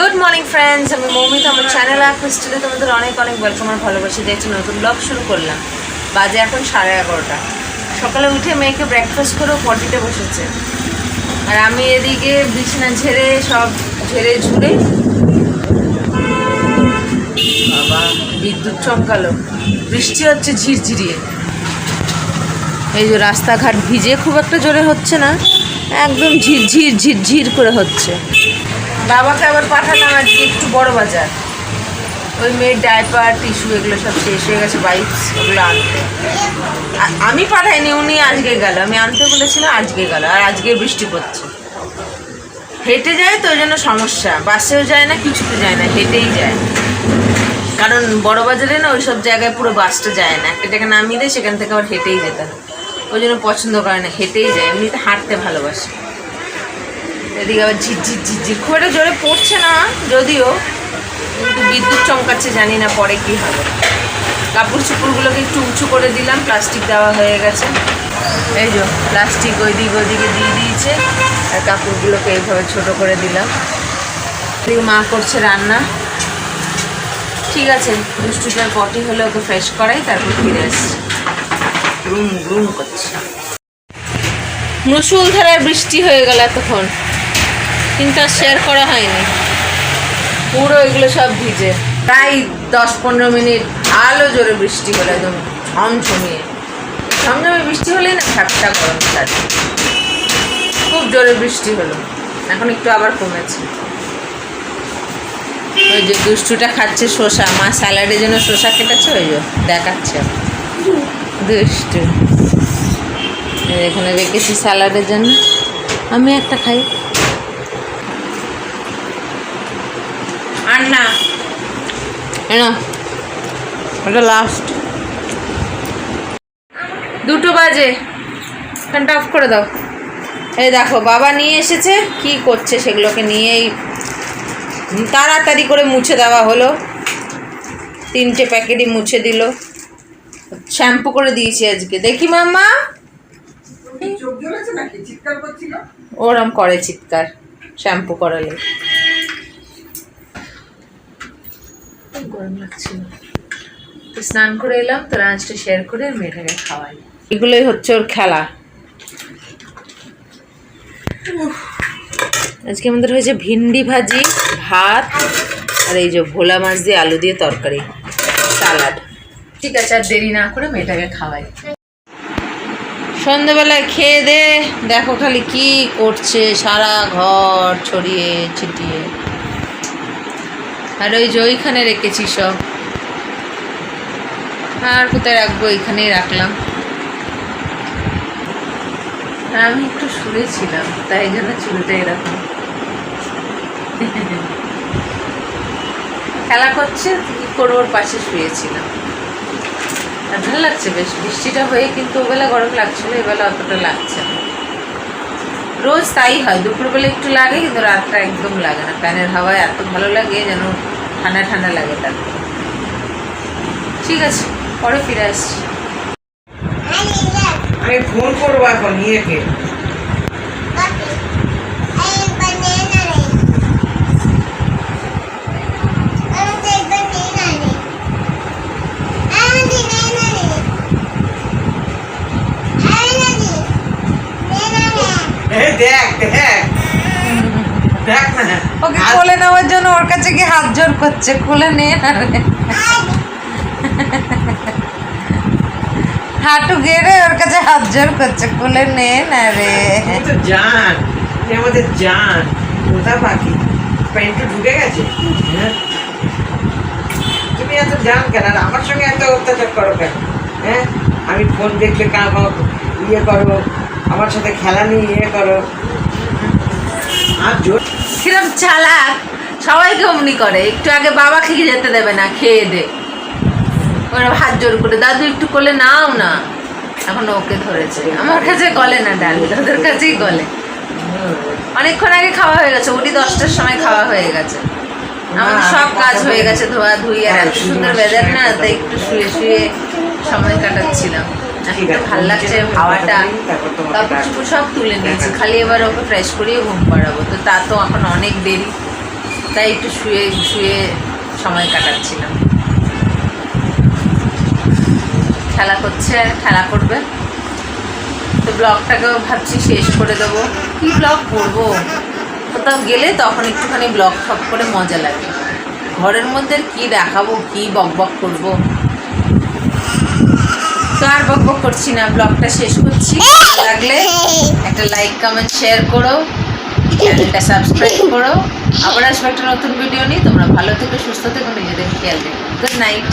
Good morning friends আমি মৌমিতা, আমার channel অ্যাকুস্টিলে তোমাদের অনেক অনেক ওয়েলকাম আর ভালোবাসি। দিয়ে নতুন ব্লগ শুরু করলাম। বাজে এখন সাড়ে এগারোটা। সকালে উঠে মেয়েকে ব্রেকফাস্ট করেও পটিতে বসেছে। আর আমি এদিকে বিছানা ঝেড়ে সব ঝেড়ে ঝুড়ে বাবা, বিদ্যুৎ চমকালো। বৃষ্টি হচ্ছে ঝিরঝিরিয়ে। এই যে রাস্তাঘাট ভিজে খুব একটা জোরে হচ্ছে না, একদম ঝিরঝির ঝিরঝির করে হচ্ছে। বাবাকে আবার পাঠালাম আজকে একটু বড় বাজার। ওই মেয়ের ডাইপার টিস্যু এগুলো সব শেষ হয়ে গেছে বাইকস ওগুলো আনতে। আমি পাঠাইনি, উনি আজকে গেল। আমি আনতে বলেছিলাম আজকে গেল, আর আজকে বৃষ্টি পড়ছে। হেঁটে যায় তো, ওই জন্য সমস্যা। বাসেও যায় না, কিছুতে যায় না, হেঁটেই যায়। কারণ বড় বাজারে না ওই সব জায়গায় পুরো বাসটা যায় না। একটা জায়গায় নামিয়ে দেয়, সেখান থেকে আবার হেঁটেই যেতে হয়। ওই জন্য পছন্দ করে না, হেঁটেই যায়। এমনিতে হাঁটতে ভালোবাসে। এদিকে আবার ঝিরঝির ঝিরঝির খুব একটা জোরে পড়ছে না, যদিও। কিন্তু বিদ্যুৎ চমকাচ্ছে, জানি না পরে কি হবে। কাপড় চুপড়গুলোকে একটু উঁচু করে দিলাম, প্লাস্টিক দেওয়া হয়ে গেছে। এই যে, প্লাস্টিক ওইদিক ওইদিকে দিয়ে দিয়েছে, আর কাপড়গুলোকে এইভাবে ছোট করে দিলাম। এদিকে মা করছে রান্না। ঠিক আছে, দুষ্টুটার পটি হলে ওকে ফ্রেশ করাই, তারপর ফিরে আসছি। গ্রুম গ্রুম করছে। মুসুলধারায় বৃষ্টি হয়ে গেল এতক্ষণ। কিন্তু আর শেয়ার করা হয়নি। পুরো এগুলো সব ভিজে। প্রায় দশ পনেরো মিনিট আলো জোরে বৃষ্টি হলো, একদম ঝমঝমিয়ে। ঝমঝমে বৃষ্টি হলেই না ঝাপটা গরম থাকে খুব জোরে বৃষ্টি হলো। এখন একটু আবার কমেছে। ওই যে দুষ্টুটা খাচ্ছে শসা। মা স্যালাডের জন্য শসা কেটেছে, ওই দেখাচ্ছে। দুষ্টু। এখানে রেখেছি স্যালাডের জন্য। আমি একটা খাই। আর না এনো ওটা লাস্ট দুটো বাজে। ফ্যানটা অফ করে দাও। এই দেখো বাবা নিয়ে এসেছে কি করছে সেগুলোকে নিয়েই তাড়াতাড়ি করে মুছে দেওয়া হলো। তিনটে প্যাকেটই মুছে দিল। শ্যাম্পু করে দিয়েছি আজকে। দেখি মাম্মা। ওরম করে চিৎকার শ্যাম্পু করালে। খুব গরম লাগছিল তো স্নান করে এলাম, তো লাঞ্চটা শেয়ার করে মেয়েটাকে খাওয়াই। এগুলোই হচ্ছে ওর খেলা। আজকে আমাদের হয়েছে ভিন্ডি ভাজি, ভাত, আর এই যে ভোলা মাছ দিয়ে আলু দিয়ে তরকারি সালাড ঠিক আছে, আর দেরি না করে মেয়েটাকে খাওয়াই। সন্ধ্যেবেলায় খেয়ে দে, দেখো খালি কি করছে সারা ঘর ছড়িয়ে ছিটিয়ে। আর ওই যে ওইখানে রেখেছি সব। আর কোথায় রাখব? এইখানেই রাখলাম। আর আমি একটু শুনেছিলাম তাই জন্য চুলটা এরকম। খেলা করছে, কি করব? ওর পাশে শুয়েছিলাম। আর ভালো লাগছে বেশ। বৃষ্টিটা হয়ে কিন্তু ওবেলা গরম লাগছিল, এবেলা অতটা লাগছে না। রোজ তাই হয়। দুপুরবেলা একটু লাগে, কিন্তু রাতটা একদম লাগে না। ফ্যানের হাওয়ায় এত ভালো লাগে যেন ঠান্ডা ঠান্ডা লাগে তার। ঠিক আছে, পরে ফিরে আসছি। আমি ফোন করব এখন, ইয়েকে। দেখ দেখ। দেখ না। ওকে কোলে নেওয়ার জন্য ওর কাছে গিয়ে হাত জোর করছে কোলে নে না হাঁটু গেড়ে ওর কাছে হাত জোর করছে কোলে নে না রে। তো জান আমাদের জান। কোথা পাখি? প্যান্টু ঢুকে গেছে? হ্যাঁ? তুমি এত জান কেন? আর আমার সঙ্গে এত অত্যাচার করো কেন? হ্যাঁ? আমি ফোন দেখলে কা ইয়ে করো আমার সাথে খেলা নিয়ে ইয়ে করো। আর জোর কিরম চালাক। সবাইকে অমনি করে। একটু আগে বাবা খেয়ে যেতে দেবে না খেয়ে দে। ওরা হাত জোর করে দাদু একটু কোলে নাও না। এখন ওকে ধরেছে। আমার কাছে গলে না ডাল ওদের কাছেই গলে। অনেকক্ষণ আগে খাওয়া হয়ে গেছে ওটি দশটার সময় খাওয়া হয়ে গেছে। আমাদের সব কাজ হয়ে গেছে ধোয়া ধুই আর এত সুন্দর ওয়েদার না তাই একটু শুয়ে শুয়ে সময় কাটাচ্ছিলাম। ভালো লাগছে হাওয়াটা কাপড় চুপড় সব তুলে নিয়েছি খালি এবার ওকে ফ্রেশ করিয়ে ঘুম পাড়াবো। তো তা তো এখন অনেক দেরি তাই একটু শুয়ে শুয়ে সময় কাটাচ্ছিলাম। খেলা করছে খেলা করবে। তো ব্লগটাকেও ভাবছি শেষ করে দেবো। কি ব্লগ করব? কোথাও গেলে তখন একটুখানি ব্লগ ঠক করে মজা লাগে। ঘরের মধ্যে কি দেখাবো কি বক বক করব? তো আর বক বক করছি না, ব্লগটা শেষ করছি। লাগলে একটা লাইক কমেন্ট শেয়ার করো চ্যানেলটা সাবস্ক্রাইব করো। আবার আসব একটা নতুন ভিডিও নিয়ে। তোমরা ভালো থেকে, সুস্থ থেকো, নিজেদের খেয়াল রেখো। Good night